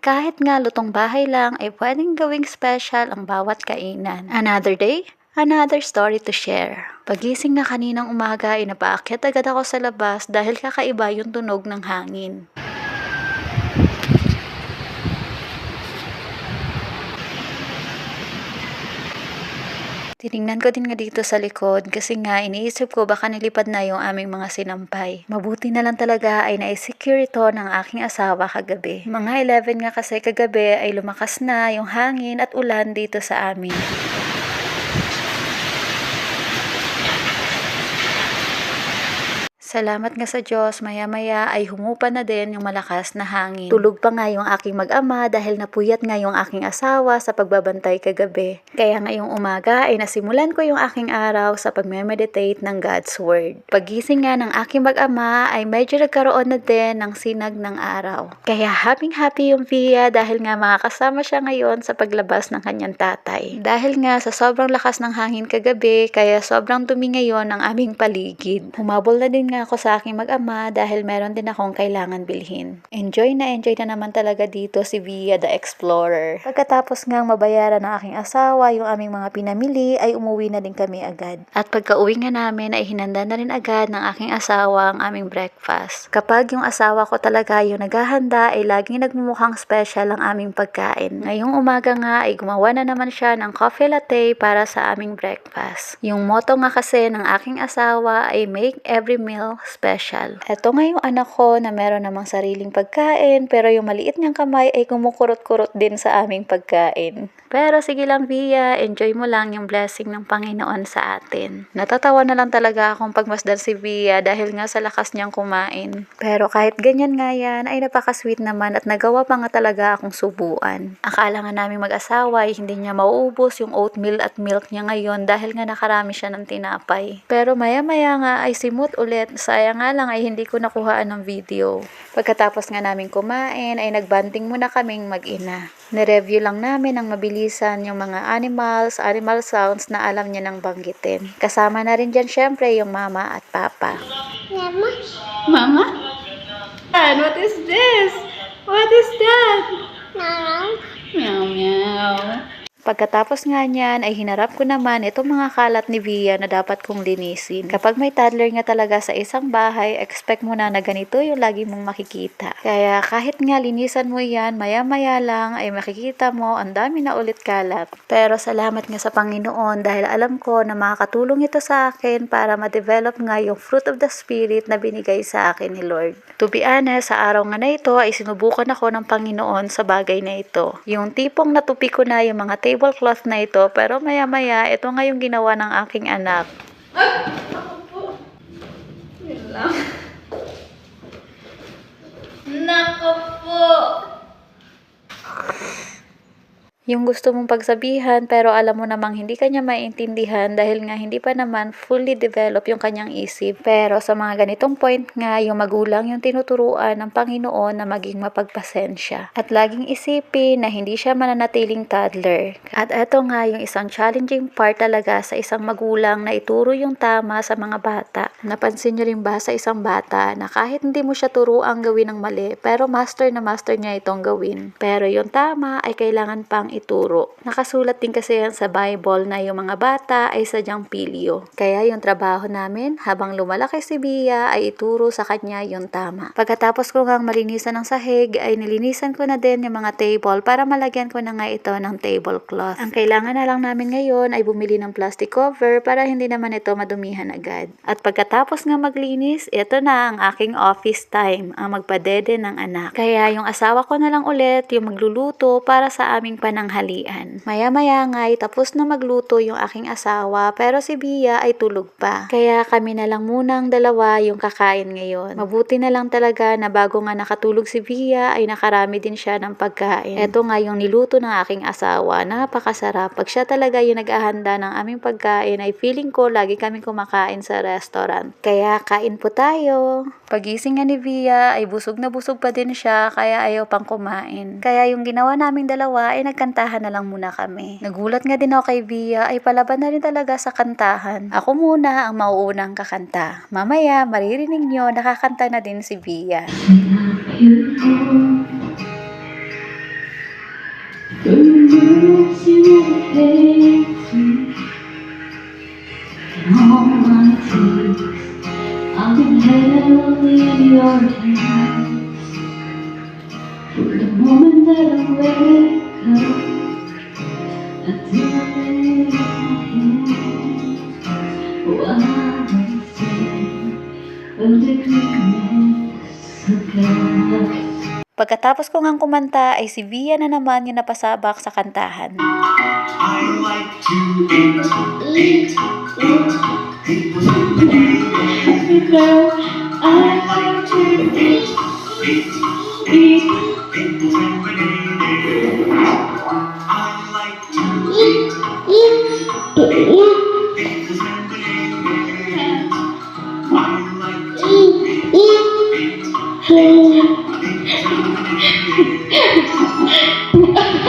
Kahit nga lutong bahay lang ay pwedeng gawing special ang bawat kainan. Another day, another story to share. Pagising na kaninang umaga ay napaakyat agad ako sa labas dahil kakaiba yung tunog ng hangin. Tiningnan ko din nga dito sa likod kasi nga iniisip ko baka nilipad na yung aming mga sinampay. Mabuti na lang talaga ay na-secure ito ng aking asawa kagabi. Mga 11 nga kasi kagabi ay lumakas na yung hangin at ulan dito sa amin. Salamat nga sa Diyos, maya-maya ay humupa na din yung malakas na hangin. Tulog pa nga yung aking mag-ama dahil napuyat nga yung aking asawa sa pagbabantay kagabi. Kaya ngayong umaga ay nasimulan ko yung aking araw sa pagme-meditate ng God's Word. Pagising nga ng aking mag-ama ay medyo nagkaroon na din ng sinag ng araw. Kaya happy-happy yung Via dahil nga makakasama siya ngayon sa paglabas ng kanyang tatay. Dahil nga sa sobrang lakas ng hangin kagabi, kaya sobrang dumi ngayon ang aming paligid. Humabol na din nga ako sa aking mag-ama dahil meron din akong kailangan bilhin. Enjoy na enjoy na naman talaga dito si Via the Explorer. Pagkatapos ngang mabayaran ng aking asawa yung aming mga pinamili ay umuwi na din kami agad. At pagka uwi nga namin ay hinanda na rin agad ng aking asawa ang aming breakfast. Kapag yung asawa ko talaga yung naghahanda ay laging nagmumukhang special ang aming pagkain. Ngayong umaga nga ay gumawa na naman siya ng coffee latte para sa aming breakfast. Yung motto nga kasi ng aking asawa ay make every meal special. Ito nga yung anak ko na meron namang sariling pagkain pero yung maliit niyang kamay ay kumukurot-kurot din sa aming pagkain. Pero sige lang Via, enjoy mo lang yung blessing ng Panginoon sa atin. Natatawa na lang talaga akong pagmasdan si Via dahil nga sa lakas niyang kumain. Pero kahit ganyan nga yan ay napaka-sweet naman at nagawa pa nga talaga akong subuan. Akala nga namin mag-asawa ay hindi niya mauubos yung oatmeal at milk niya ngayon dahil nga nakarami siya ng tinapay. Pero maya-maya nga ay simut ulit Sayang nga lang ay hindi ko nakuhaan ng video. Pagkatapos nga namin kumain ay nagbanding muna kaming mag-ina. Nireview lang namin ang mabilisan yung mga animals, animal sounds na alam niya nang banggitin. Kasama na rin dyan syempre yung mama at papa. Mama, Mama? And what is this? What is that? Mama, Meow meow. Pagkatapos nga niyan ay hinarap ko naman itong mga kalat ni Via na dapat kong linisin. Kapag may toddler nga talaga sa isang bahay, expect mo na na ganito yung lagi mong makikita. Kaya kahit nga linisan mo yan, maya-maya lang ay makikita mo ang dami na ulit kalat. Pero salamat nga sa Panginoon dahil alam ko na makakatulong ito sa akin para ma-develop nga yung fruit of the Spirit na binigay sa akin ni Lord. To be honest, sa araw nga na ito ay sinubukan ako ng Panginoon sa bagay na ito. Yung tipong natupi ko na yung mga tablecloth na ito pero maya-maya ito nga yung ginawa ng aking anak. Yun lang. Nako po! Yung gusto mong pagsabihan pero alam mo namang hindi kanya maintindihan dahil nga hindi pa naman fully develop yung kanyang isip. Pero sa mga ganitong point nga, yung magulang yung tinuturuan ng Panginoon na maging mapagpasensya. At laging isipin na hindi siya mananatiling toddler. At eto nga yung isang challenging part talaga sa isang magulang na ituro yung tama sa mga bata. Napansin niyo rin ba sa isang bata na kahit hindi mo siya turuan gawin ng mali, pero master na master niya itong gawin. Pero yung tama ay kailangan pang ituro. Nakasulat din kasi yan sa Bible na yung mga bata ay sadyang pilyo. Kaya yung trabaho namin habang lumalaki si Bia ay ituro sa kanya yung tama. Pagkatapos ko ngang malinisan ng sahig ay nilinisan ko na din yung mga table para malagyan ko na nga ito ng tablecloth. Ang kailangan na lang namin ngayon ay bumili ng plastic cover para hindi naman ito madumihan agad. At pagkatapos nga maglinis, ito na ang aking office time, ang magpadede ng anak. Kaya yung asawa ko na lang ulit yung magluluto para sa aming pananghalian. Maya-maya nga ay tapos na magluto yung aking asawa pero si Bia ay tulog pa. Kaya kami na lang muna ang dalawa yung kakain ngayon. Mabuti na lang talaga na bago nga nakatulog si Bia ay nakarami din siya ng pagkain. Ito nga yung niluto ng aking asawa. Napakasarap. Pag siya talaga yung nag-ahanda ng aming pagkain ay feeling ko lagi kami kumakain sa restaurant. Kaya kain po tayo. Pagising nga ni Via ay busog na busog pa din siya kaya ayaw pang kumain. Kaya yung ginawa naming dalawa ay nagkantahan na lang muna kami. Nagulat nga din ako kay Via ay palaban na rin talaga sa kantahan. Ako muna ang mauunang kakanta. Mamaya maririnig nyo nakakanta na din si Via. All my tears I've been the moment that I wake Pagkatapos ko ngang kumanta ay si Via na naman yung napasabak sa kantahan. I like to eat, eat, eat. Was a day. I like to eat, Eat, eat, was every day. no.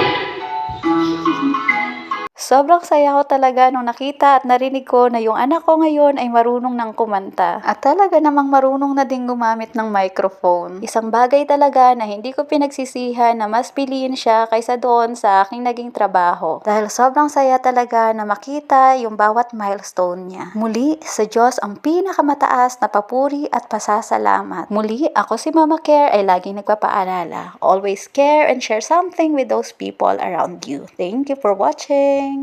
Sobrang saya ko talaga nung nakita at narinig ko na yung anak ko ngayon ay marunong ng kumanta. At talaga namang marunong na din gumamit ng microphone. Isang bagay talaga na hindi ko pinagsisihan na mas piliin siya kaysa doon sa aking naging trabaho. Dahil sobrang saya talaga na makita yung bawat milestone niya. Muli, sa Diyos ang pinakamataas na papuri at pasasalamat. Muli, ako si Mama Care ay laging nagpapaalala. Always care and share something with those people around you. Thank you for watching!